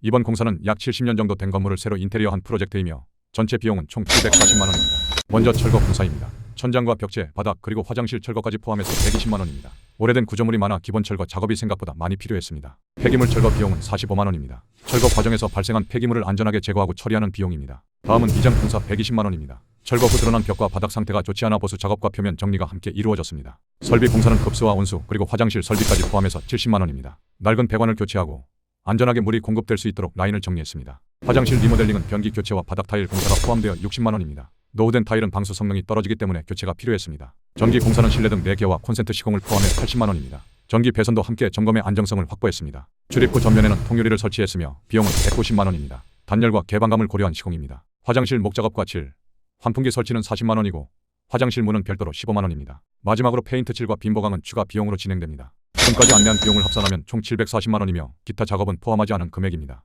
이번 공사는 약 70년 정도 된 건물을 새로 인테리어한 프로젝트이며 전체 비용은 총 740만 원입니다. 먼저 철거 공사입니다. 천장과 벽체, 바닥 그리고 화장실 철거까지 포함해서 120만 원입니다. 오래된 구조물이 많아 기본 철거 작업이 생각보다 많이 필요했습니다. 폐기물 철거 비용은 45만 원입니다. 철거 과정에서 발생한 폐기물을 안전하게 제거하고 처리하는 비용입니다. 다음은 이장 공사 120만 원입니다. 철거 후 드러난 벽과 바닥 상태가 좋지 않아 보수 작업과 표면 정리가 함께 이루어졌습니다. 설비 공사는 급수와 온수 그리고 화장실 설비까지 포함해서 70만 원입니다. 낡은 배관을 교체하고 안전하게 물이 공급될 수 있도록 라인을 정리했습니다. 화장실 리모델링은 변기 교체와 바닥 타일 공사가 포함되어 60만 원입니다. 노후된 타일은 방수 성능이 떨어지기 때문에 교체가 필요했습니다. 전기 공사는 실내 등 4개와 콘센트 시공을 포함해 80만 원입니다. 전기 배선도 함께 점검의 안정성을 확보했습니다. 출입구 전면에는 통유리를 설치했으며 비용은 190만 원입니다. 단열과 개방감을 고려한 시공입니다. 화장실 목작업과 칠, 환풍기 설치는 40만 원이고 화장실 문은 별도로 15만 원입니다. 마지막으로 페인트 칠과 빈보강은 추가 비용으로 진행됩니다. 지금까지 안내한 비용을 합산하면 총 740만 원이며 기타 작업은 포함하지 않은 금액입니다.